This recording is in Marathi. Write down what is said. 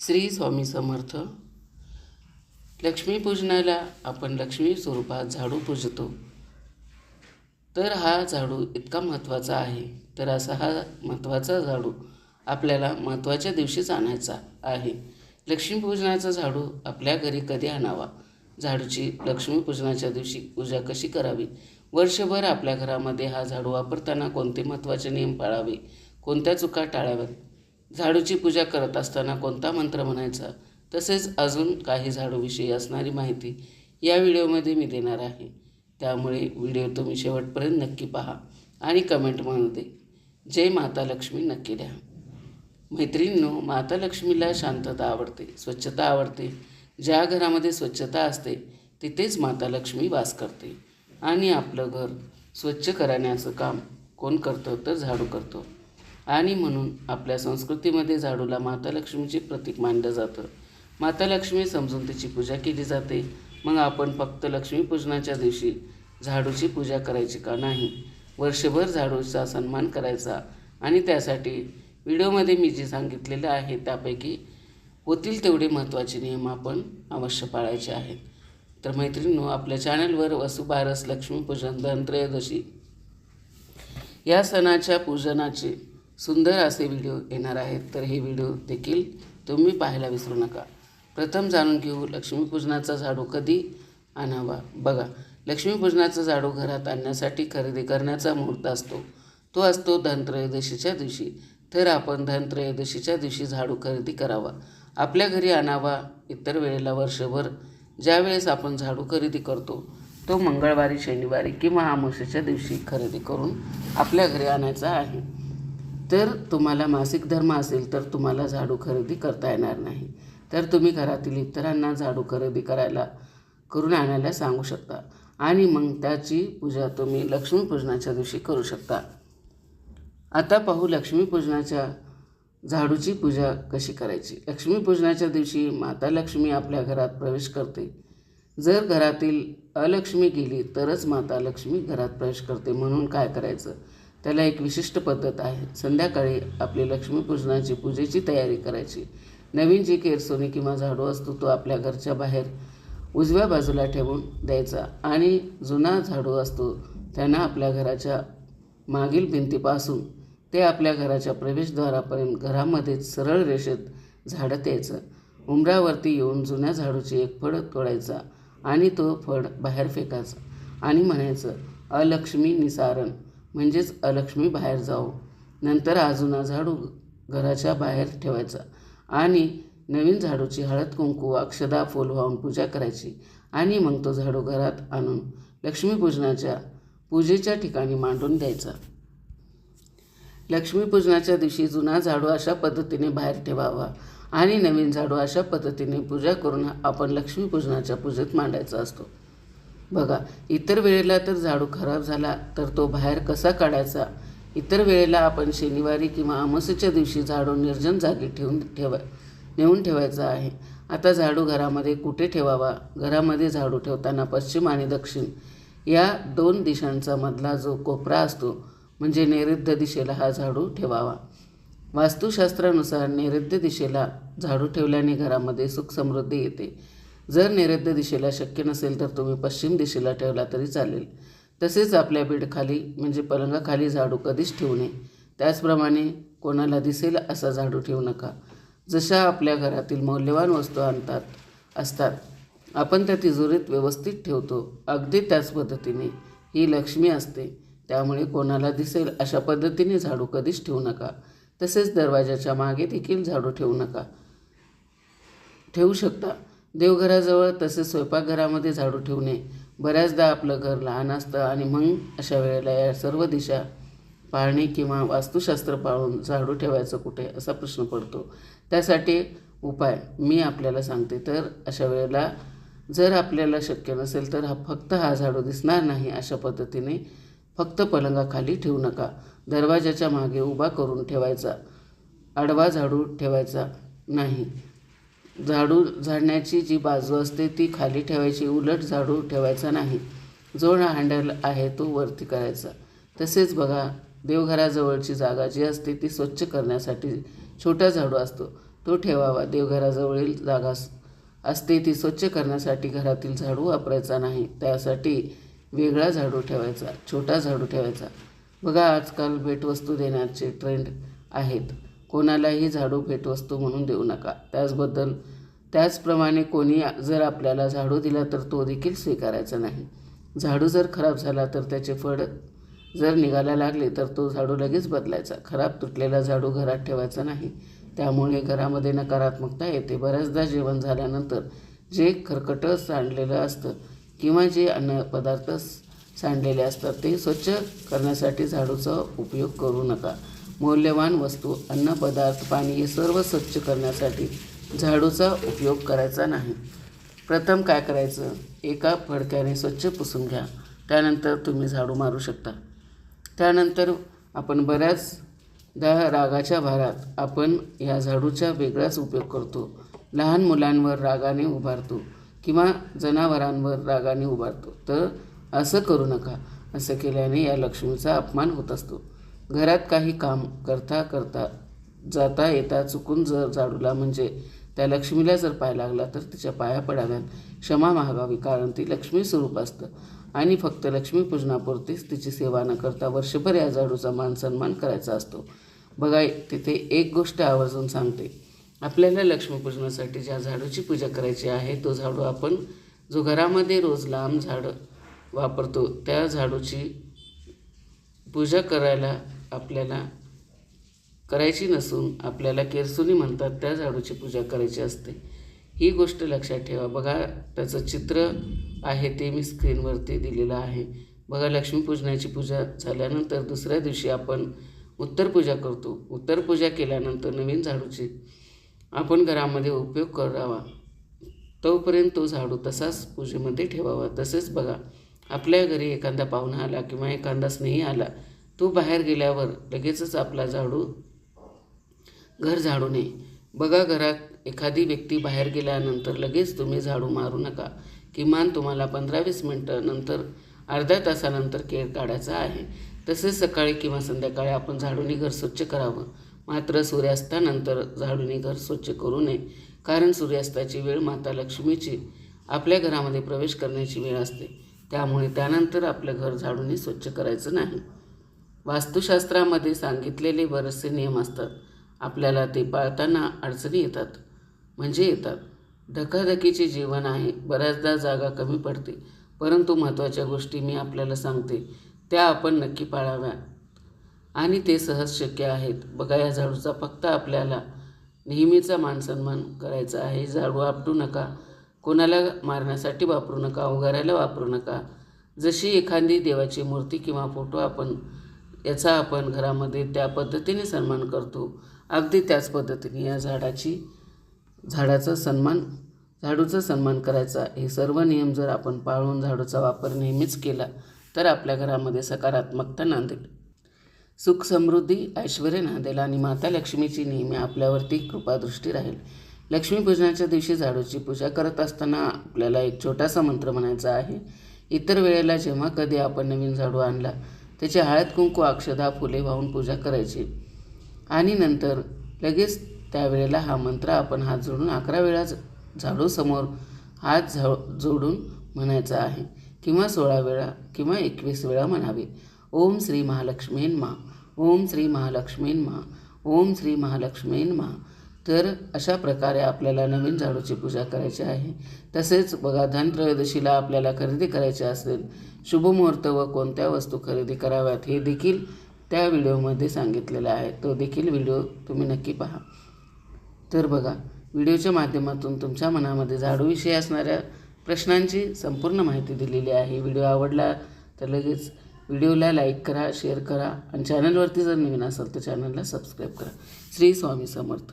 श्री स्वामी समर्थ. लक्ष्मीपूजनाला आपण लक्ष्मी स्वरूपात झाडू पूजतो. तर हा झाडू इतका महत्त्वाचा आहे. तर असा हा महत्त्वाचा झाडू आपल्याला महत्त्वाच्या दिवशीच आणायचा आहे. लक्ष्मीपूजनाचा झाडू आपल्या घरी कधी आणावा? झाडूची लक्ष्मीपूजनाच्या दिवशी पूजा कशी करावी? वर्षभर आपल्या घरामध्ये हा झाडू वापरताना कोणते महत्त्वाचे नियम पाळावे? कोणत्या चुका टाळाव्यात? झाडूची पूजा करत असताना कोणता मंत्र म्हणायचा? तसेच अजून काही झाडूविषयी असणारी माहिती या व्हिडिओमध्ये मी देणार आहे. त्यामुळे व्हिडिओ तुम्ही शेवटपर्यंत नक्की पहा आणि कमेंटमध्ये जय माता लक्ष्मी नक्की द्या. मैत्रिणींनो माता लक्ष्मीला शांतता आवडते स्वच्छता आवडते. ज्या घरामध्ये स्वच्छता असते तिथेच माता लक्ष्मी वास करते. आणि आपलं घर स्वच्छ करण्याचं काम कोण करतं? तर झाडू करतो. आणि म्हणून आपल्या संस्कृतीमध्ये झाडूला माता लक्ष्मीचे प्रतीक मानलं जातं. माता लक्ष्मी समजून तिची पूजा केली जाते. मग आपण फक्त लक्ष्मीपूजनाच्या दिवशी झाडूची पूजा करायची का नाही? वर्षभर झाडूचा सन्मान करायचा. आणि त्यासाठी व्हिडिओमध्ये मी जे सांगितलेलं आहे त्यापैकी होतील तेवढे महत्त्वाचे नियम आपण अवश्य पाळायचे आहेत. तर मैत्रिणींनो आपल्या चॅनलवर वसुबारस लक्ष्मीपूजन धनत्रयोदशी या सणाच्या पूजनाचे सुंदर असे व्हिडिओ येणार आहेत तर हे व्हिडिओ देखील तुम्ही पाहायला विसरू नका. प्रथम जाणून घेऊ लक्ष्मीपूजनाचा झाडू कधी आणावा? बघा लक्ष्मीपूजनाचा झाडू घरात आणण्यासाठी खरेदी करण्याचा मुहूर्त असतो. तो असतो धनत्रयोदशीच्या दिवशी. तर आपण धनत्रयोदशीच्या दिवशी झाडू खरेदी करावा. आपल्या घरी आणावा इतर वेळेला वर्षभर. ज्यावेळेस आपण झाडू खरेदी करतो तो मंगळवारी शनिवारी किंवा अमावस्येच्या दिवशी खरेदी करून आपल्या घरी आणायचा आहे. तर तुम्हाला मासिक धर्म असेल तर तुम्हाला झाडू खरेदी करता येणार नाही. तर तुम्ही घरातील इतरांना झाडू खरेदी करायला करून आणायला सांगू शकता. आणि मग त्याची पूजा तुम्ही लक्ष्मीपूजनाच्या दिवशी करू शकता. आता पाहू लक्ष्मीपूजनाच्या झाडूची पूजा कशी करायची. लक्ष्मीपूजनाच्या दिवशी माता लक्ष्मी आपल्या घरात प्रवेश करते. जर घरातील अलक्ष्मी गेली तरच माता लक्ष्मी घरात प्रवेश करते. म्हणून काय करायचं? त्याला एक विशिष्ट पद्धत आहे. संध्याकाळी आपली लक्ष्मीपूजनाची पूजेची तयारी करायची. नवीन जी केरसोनी किंवा झाडू असतो तो आपल्या घरच्या बाहेर उजव्या बाजूला ठेवून द्यायचा. आणि जुना झाडू असतो त्यांना आपल्या घराच्या मागील भिंतीपासून ते आपल्या घराच्या प्रवेशद्वारापर्यंत घरामध्येच सरळ रेषेत झाडत यायचं उंबरावरती येऊन जुन्या झाडूची एक फळ तोडायचा आणि तो फळ बाहेर फेकायचा आणि म्हणायचं अलक्ष्मी निसारण. म्हणजेच अलक्ष्मी बाहेर जाऊ नंतर आजुना झाडू घराच्या बाहेर ठेवायचा. आणि नवीन झाडूची हळद कुंकू अक्षदा फूल वाहून पूजा करायची. आणि मग तो झाडू घरात आणून लक्ष्मीपूजनाच्या पूजेच्या ठिकाणी मांडून द्यायचा. लक्ष्मीपूजनाच्या दिवशी जुना झाडू अशा पद्धतीने बाहेर ठेवावा. आणि नवीन झाडू अशा पद्धतीने पूजा करून आपण लक्ष्मीपूजनाच्या पूजेत मांडायचा असतो. बघा इतर वेळेला तर झाडू खराब झाला तर तो बाहेर कसा काढायचा? इतर वेळेला आपण शनिवारी किंवा अमावस्येच्या दिवशी झाडू निर्जन जागी ठेवून ठेवा नेऊन ठेवायचा आहे. आता झाडू घरामध्ये कुठे ठेवावा? घरामध्ये झाडू ठेवताना पश्चिम आणि दक्षिण या दोन दिशांचा मधला जो कोपरा असतो म्हणजे नैऋत्य दिशेला हा झाडू ठेवावा. वास्तुशास्त्रानुसार नैऋत्य दिशेला झाडू ठेवल्याने घरामध्ये सुख समृद्धी येते. जर नैऋत्य दिशेला शक्य नसेल तर तुम्ही पश्चिम दिशेला ठेवला तरी चालेल. तसेच आपल्या बेडखाली म्हणजे पलंगाखाली झाडू कधीच ठेवू नये. त्याचप्रमाणे कोणाला दिसेल असा झाडू ठेवू नका. जशा आपल्या घरातील मौल्यवान वस्तू आणतात असतात आपण त्या तिजोरीत व्यवस्थित ठेवतो. अगदी त्याच पद्धतीने ही लक्ष्मी असते. त्यामुळे कोणाला दिसेल अशा पद्धतीने झाडू कधीच ठेवू नका. तसेच दरवाजाच्या मागे देखील झाडू ठेवू नका. ठेवू शकता. देवघराजवळ तसेच स्वयंपाकघरामध्ये झाडू ठेवणे बऱ्याचदा आपलं घर लहान असतं आणि मग अशा वेळेला या सर्व दिशा पाळणे किंवा वास्तुशास्त्र पाळून झाडू ठेवायचं कुठे असा प्रश्न पडतो. त्यासाठी उपाय मी आपल्याला सांगते. तर अशा वेळेला जर आपल्याला शक्य नसेल तर हा फक्त हा झाडू दिसणार नाही अशा पद्धतीने फक्त पलंगाखाली ठेवू नका. दरवाजाच्या मागे उभा करून ठेवायचा. आडवा झाडू ठेवायचा नाही. झाडू झाडण्याची जी बाजू असते ती खाली ठेवायची उलट झाडू ठेवायचा नाही. जो हँडल आहे तो वरती करायचा. तसेच बघा देवघराजवळची जागा जी असते ती स्वच्छ करण्यासाठी छोटा झाडू असतो. तो ठेवावा. देवघराजवळील जागा असते ती स्वच्छ करण्यासाठी घरातील झाडू वापरायचा नाही. त्यासाठी वेगळा झाडू ठेवायचा छोटा झाडू ठेवायचा. बघा आजकाल भेटवस्तू देण्याचे ट्रेंड आहेत. कोणालाही झाडू भेटवस्तू म्हणून देऊ नका. त्याचबद्दल त्याचप्रमाणे कोणी जर आपल्याला झाडू दिला तर तो देखील स्वीकारायचा नाही. झाडू जर खराब झाला तर त्याचे फळ जर निघायला लागले तर तो झाडू लगेच बदलायचा. खराब तुटलेला झाडू घरात ठेवायचा नाही. त्यामुळे घरामध्ये नकारात्मकता येते. बऱ्याचदा जेवण झाल्यानंतर जे खरकटं सांडलेलं असतं किंवा जे अन्नपदार्थ सांडलेले असतात ते स्वच्छ करण्यासाठी झाडूचा उपयोग करू नका. मौल्यवान वस्तू अन्न पदार्थ पाणी हे सर्व स्वच्छ करण्यासाठी झाडूचा उपयोग करायचा नाही. प्रथम काय करायचं? एका फडक्याने स्वच्छ पुसून घ्या. त्यानंतर तुम्ही झाडू मारू शकता. त्यानंतर आपण बऱ्याचदा रागाच्या भारात आपण या झाडूचा वेगळाच उपयोग करतो. लहान मुलांवर रागाने उभारतो किंवा जनावरांवर रागाने उभारतो. तर असं करू नका. असं केल्याने या लक्ष्मीचा अपमान होत असतो. घरात काही काम करता करता जाता येता चुकून जर झाडूला म्हणजे त्या लक्ष्मीला जर पाय लागला तर तिच्या पाया पडाव्यात. क्षमा मागावी कारण ती लक्ष्मी स्वरूप असतं. आणि फक्त लक्ष्मीपूजनापुरतीच तिची सेवा न करता वर्षभर या झाडूचा मान सन्मान करायचा असतो. बघा तिथे एक गोष्ट आवर्जून सांगते. आपल्याला लक्ष्मीपूजनासाठी ज्या झाडूची पूजा करायची आहे तो झाडू आपण जो घरामध्ये रोज लांब झाडं वापरतो त्या झाडूची पूजा करायला आपल्याला करायची नसून आपल्याला केरसुनी म्हणतात त्या झाडूची पूजा करायची असते. ही गोष्ट लक्षात ठेवा. बघा त्याचं चित्र आहे ते मी स्क्रीनवरती दिलेलं आहे. बघा लक्ष्मीपूजनाची पूजा झाल्यानंतर दुसऱ्या दिवशी आपण उत्तर पूजा करतो. उत्तर पूजा केल्यानंतर नवीन झाडूची आपण घरामध्ये उपयोग करावा. तोपर्यंत तो झाडू तसाच पूजेमध्ये ठेवावा. तसेच बघा आपल्या घरी एखादा पाहुणा आला किंवा एखादा स्नेही आला तो बाहेर गेल्यावर लगेचच आपला झाडू घर झाडू नये. बघा घरात एखादी व्यक्ती बाहेर गेल्यानंतर लगेच तुम्ही झाडू मारू नका. किमान तुम्हाला पंधरा वीस मिनटं नंतर अर्ध्या तासानंतर केर काढायचा आहे. तसेच सकाळी किंवा संध्याकाळी आपण झाडूने घर स्वच्छ करावं. मात्र सूर्यास्तानंतर झाडूने घर स्वच्छ करू नये. कारण सूर्यास्ताची वेळ माता लक्ष्मीची आपल्या घरामध्ये प्रवेश करण्याची वेळ असते. त्यामुळे त्यानंतर आपलं घर झाडूने स्वच्छ करायचं नाही. वास्तुशास्त्रामध्ये सांगितलेले बरेचसे नियम असतात. आपल्याला ते पाळताना अडचणी येतात. म्हणजे येतात. धकाधकीचे जीवन आहे. बऱ्याचदा जागा कमी पडते. परंतु महत्त्वाच्या गोष्टी मी आपल्याला सांगते. त्या आपण नक्की पाळाव्या. आणि ते सहज शक्य आहेत. बघा या झाडूचा फक्त आपल्याला नेहमीचा मानसन्मान करायचा आहे. झाडू आपटू नका. कोणाला मारण्यासाठी वापरू नका. उगारायला वापरू नका. जशी एखादी देवाची मूर्ती किंवा फोटो आपण याचा आपण घरामध्ये त्या पद्धतीने सन्मान करतो. अगदी त्याच पद्धतीने या झाडाची झाडाचा सन्मान झाडूचा सन्मान करायचा. हे सर्व नियम जर आपण पाळून झाडूचा वापर नेहमीच केला तर आपल्या घरामध्ये सकारात्मकता नांदेल. सुख समृद्धी ऐश्वर नांदेल आणि माता लक्ष्मीची नेहमी आपल्यावरती कृपादृष्टी राहील. लक्ष्मीपूजनाच्या दिवशी झाडूची पूजा करत असताना आपल्याला एक छोटासा मंत्र म्हणायचा आहे. इतर वेळेला जेव्हा कधी आपण नवीन झाडू आणला त्याची हळद कुंकू अक्षदा फुले वाहून पूजा करायची. आणि नंतर लगेच त्यावेळेला हा मंत्र आपण हात जोडून अकरा वेळा झाडूसमोर हात झा जोडून म्हणायचा आहे. किंवा सोळा वेळा किंवा एकवीस वेळा म्हणावे. ओम श्री महालक्ष्मीन मा. ओम श्री महालक्ष्मीन मा. ओम श्री महालक्ष्मीन मा. तर अशा प्रकारे आपल्याला नवीन झाडूची पूजा करायची आहे. तसेच बघा धनत्रयोदशीला आपल्याला खरेदी करायची असेल शुभमुहूर्त व कोणत्या वस्तू खरेदी कराव्यात हे देखील त्या व्हिडिओमध्ये सांगितलेलं आहे. तो देखील व्हिडिओ तुम्ही नक्की पहा. तर बघा व्हिडिओच्या माध्यमातून तुमच्या मनामध्ये झाडूविषयी असणाऱ्या प्रश्नांची संपूर्ण माहिती दिलेली आहे. व्हिडिओ आवडला तर लगेच व्हिडिओला लाईक करा शेअर करा आणि चॅनलवरती जर नवीन असाल तर चॅनलला सबस्क्राईब करा. श्री स्वामी समर्थ.